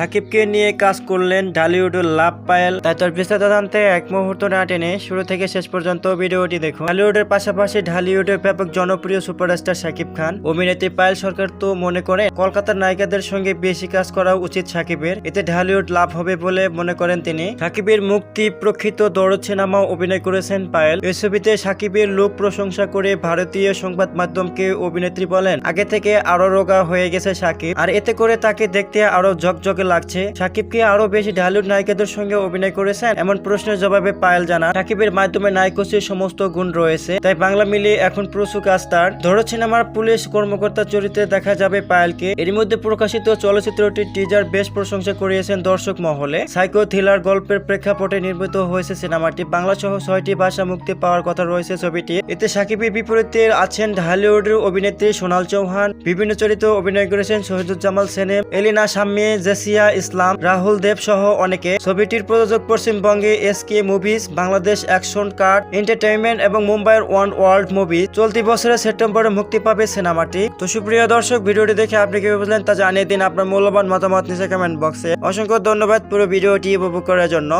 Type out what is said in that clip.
সাকিবকে নিয়ে কাজ করলেন ঢালিউডের লাভ পায়েল। তাই তোর বিস্তারিত জানতে এক মুহূর্ত না টেনে শুরু থেকে শেষ পর্যন্ত ভিডিওটি দেখুন। ঢালিউডের পাশাপাশি ঢালিউডের ব্যাপক জনপ্রিয় সুপারস্টার সাকিব খান, অভিনেত্রী পায়েল সরকার তো মনে করে কলকাতার নায়িকাদের সঙ্গে বেশি কাজ করা উচিত সাকিবের। এতে ঢালিউড লাভ হবে বলে মনে করেন তিনি। সাকিবের মুক্তি প্রক্ষিত দরদ সিনেমা অভিনয় করেছেন পায়েল। এই ছবিতে সাকিবের লোক প্রশংসা করে ভারতীয় সংবাদ মাধ্যমকে অভিনেত্রী বলেন, আগে থেকে আরও রোগা হয়ে গেছে সাকিব। আর এতে করে তাকে দেখতে আরও ঝকঝকে লাগছে। সাকিবকে আরও বেশি ঢালিউড নায়িকাদের সঙ্গে অভিনয় করেছেন এমন প্রশ্নের জবাবে পায়েল জানা সাকিবের মাধ্যমে নায়কোসের সমস্ত গুণ রয়েছে। তাই বাংলা মিলিয়ে এখন প্রচুর কাজ তার ধরো সিনেমার পুলিশ কর্মকর্তা চরিত্রে দেখা যাবে পায়েলকে। এর মধ্যে প্রকাশিত চলচ্চিত্রটির টিজার বেশ প্রশংসা করিয়েছেন দর্শক মহলে। সাইকো থ্রিলার গল্পের প্রেক্ষাপটে নির্মিত হয়েছে সিনেমাটি। বাংলা সহ ছয়টি ভাষা মুক্তি পাওয়ার কথা রয়েছে ছবিটি। এতে সাকিবের বিপরীতে আছেন ঢালিউডের অভিনেত্রী সোনাল চৌহান। বিভিন্ন চরিত্রে অভিনয় করেছেন শহীদুজ্জামাল সেনেম এলিনা শাম্মী জেসিয়া ইসলাম, রাহুল দেব সহ অনেকে। ছবিটির প্রযোজক পশ্চিমবঙ্গে S K movies, Bangladesh action card, entertainment এবং মুম্বাইয়ের ওয়ান ওয়ার্ল্ড মুভি চলতি বছরের সেপ্টেম্বরে মুক্তি পাবে সিনেমাটি। তো সুপ্রিয় দর্শক, ভিডিওটি দেখে আপনি কি বুঝলেন তা জানিয়ে দিন আপনার মূল্যবান মতামত নিচে কমেন্ট বক্সে অসংখ্য ধন্যবাদ পুরো ভিডিওটি উপভোগ করার জন্য।